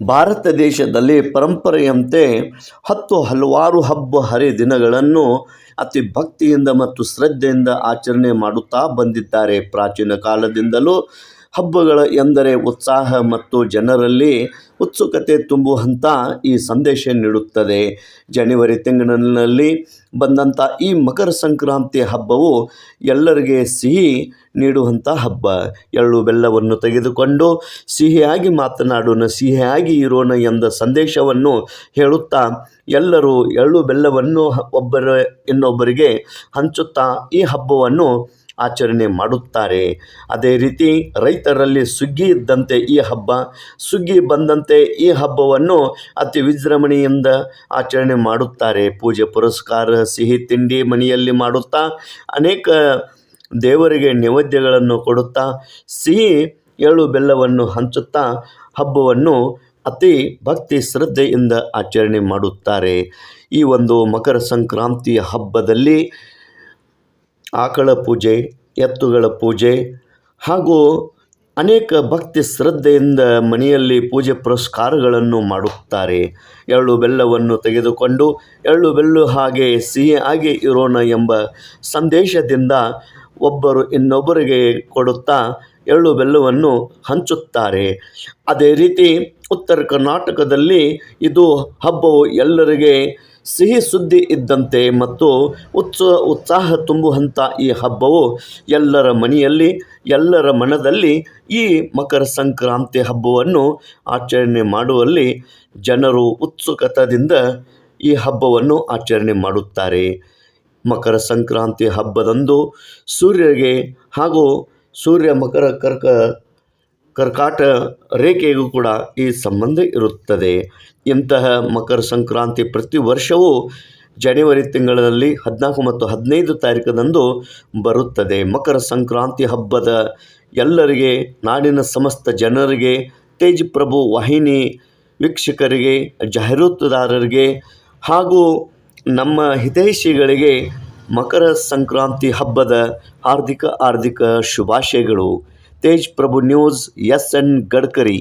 ಭಾರತ ದೇಶದಲ್ಲಿ ಪರಂಪರೆಯಂತೆ ಹತ್ತು ಹಲವಾರು ಹಬ್ಬ ಹರಿದಿನಗಳನ್ನು ಅತಿ ಭಕ್ತಿಯಿಂದ ಮತ್ತು ಶ್ರದ್ಧೆಯಿಂದ ಆಚರಣೆ ಮಾಡುತ್ತಾ ಬಂದಿದ್ದಾರೆ. ಪ್ರಾಚೀನ ಕಾಲದಿಂದಲೂ ಹಬ್ಬಗಳ ಎಂದರೆ ಉತ್ಸಾಹ ಮತ್ತು ಜನರಲ್ಲಿ ಉತ್ಸುಕತೆ ತುಂಬುವಂಥ ಈ ಸಂದೇಶ ನೀಡುತ್ತದೆ. ಜನವರಿ ತಿಂಗಳಿನಲ್ಲಿ ಬಂದಂಥ ಈ ಮಕರ ಸಂಕ್ರಾಂತಿ ಹಬ್ಬವು ಎಲ್ಲರಿಗೆ ಸಿಹಿ ನೀಡುವಂಥ ಹಬ್ಬ. ಎಳ್ಳು ಬೆಲ್ಲವನ್ನು ತೆಗೆದುಕೊಂಡು ಸಿಹಿಯಾಗಿ ಮಾತನಾಡೋಣ, ಸಿಹಿಯಾಗಿ ಇರೋಣ ಎಂದ ಸಂದೇಶವನ್ನು ಹೇಳುತ್ತಾ ಎಲ್ಲರೂ ಎಳ್ಳು ಬೆಲ್ಲವನ್ನು ಒಬ್ಬರ, ಇನ್ನೊಬ್ಬರಿಗೆ ಹಂಚುತ್ತಾ ಈ ಹಬ್ಬವನ್ನು ಆಚರಣೆ ಮಾಡುತ್ತಾರೆ. ಅದೇ ರೀತಿ ರೈತರಲ್ಲಿ ಸುಗ್ಗಿ ಇದ್ದಂತೆ ಈ ಹಬ್ಬ, ಸುಗ್ಗಿ ಬಂದಂತೆ ಈ ಹಬ್ಬವನ್ನು ಅತಿ ವಿಜೃಂಭಣೆಯಿಂದ ಆಚರಣೆ ಮಾಡುತ್ತಾರೆ. ಪೂಜೆ, ಪುರಸ್ಕಾರ, ಸಿಹಿ ತಿಂಡಿ ಮನೆಯಲ್ಲಿ ಮಾಡುತ್ತಾ, ಅನೇಕ ದೇವರಿಗೆ ನೈವೇದ್ಯಗಳನ್ನು ಕೊಡುತ್ತಾ, ಸಿಹಿ, ಎಳ್ಳು ಬೆಲ್ಲವನ್ನು ಹಂಚುತ್ತಾ ಹಬ್ಬವನ್ನು ಅತಿ ಭಕ್ತಿ ಶ್ರದ್ಧೆಯಿಂದ ಆಚರಣೆ ಮಾಡುತ್ತಾರೆ. ಈ ಒಂದು ಮಕರ ಸಂಕ್ರಾಂತಿಯ ಹಬ್ಬದಲ್ಲಿ ಆಕಳ ಪೂಜೆ, ಎತ್ತುಗಳ ಪೂಜೆ ಹಾಗೂ ಅನೇಕ ಭಕ್ತಿ ಶ್ರದ್ಧೆಯಿಂದ ಮನೆಯಲ್ಲಿ ಪೂಜೆ ಪುರಸ್ಕಾರಗಳನ್ನು ಮಾಡುತ್ತಾರೆ. ಎಳ್ಳು ಬೆಲ್ಲವನ್ನು ತೆಗೆದುಕೊಂಡು ಎಳ್ಳು ಬೆಲ್ಲು ಹಾಗೆ ಸಿಹಿ ಆಗಿ ಇರೋಣ ಎಂಬ ಸಂದೇಶದಿಂದ ಒಬ್ಬರು ಇನ್ನೊಬ್ಬರಿಗೆ ಕೊಡುತ್ತಾ ಎಳ್ಳು ಬೆಲ್ಲವನ್ನು ಹಂಚುತ್ತಾರೆ. ಅದೇ ರೀತಿ ಉತ್ತರ ಕರ್ನಾಟಕದಲ್ಲಿ ಇದು ಹಬ್ಬವು ಎಲ್ಲರಿಗೆ ಸಿಹಿ ಸುದ್ದಿ ಇದ್ದಂತೆ ಮತ್ತು ಉತ್ಸ ಉತ್ಸಾಹ ತುಂಬುವಂಥ ಈ ಹಬ್ಬವು ಎಲ್ಲರ ಮನೆಯಲ್ಲಿ, ಎಲ್ಲರ ಮನದಲ್ಲಿ ಈ ಮಕರ ಸಂಕ್ರಾಂತಿ ಹಬ್ಬವನ್ನು ಆಚರಣೆ ಮಾಡುವಲ್ಲಿ ಜನರು ಉತ್ಸುಕತದಿಂದ ಈ ಹಬ್ಬವನ್ನು ಆಚರಣೆ ಮಾಡುತ್ತಾರೆ. ಮಕರ ಸಂಕ್ರಾಂತಿ ಹಬ್ಬದಂದು ಸೂರ್ಯಗೆ ಹಾಗೂ ಸೂರ್ಯ ಮಕರ ಕರ್ಕ ಕರ್ಕಾಟ ರೇಖೆಗೂ ಕೂಡ ಈ ಸಂಬಂಧ ಇರುತ್ತದೆ. ಇಂತಹ ಮಕರ ಸಂಕ್ರಾಂತಿ ಪ್ರತಿ ವರ್ಷವೂ ಜನವರಿ ತಿಂಗಳಲ್ಲಿ ಹದಿನಾಲ್ಕು ಮತ್ತು ಹದಿನೈದು ತಾರೀಕದಂದು ಬರುತ್ತದೆ. ಮಕರ ಸಂಕ್ರಾಂತಿ ಹಬ್ಬದ ಎಲ್ಲರಿಗೆ, ನಾಡಿನ ಸಮಸ್ತ ಜನರಿಗೆ ತೇಜ್ ಪ್ರಭು ವಾಹಿನಿ ವೀಕ್ಷಕರಿಗೆ, ಜಾಹೀರಾತುದಾರರಿಗೆ ಹಾಗೂ ನಮ್ಮ ಹಿತೈಷಿಗಳಿಗೆ ಮಕರ ಸಂಕ್ರಾಂತಿ ಹಬ್ಬದ ಹಾರ್ದಿಕ ಹಾರ್ದಿಕ ಶುಭಾಶಯಗಳು. Tej Prabhu news S N Gadkari.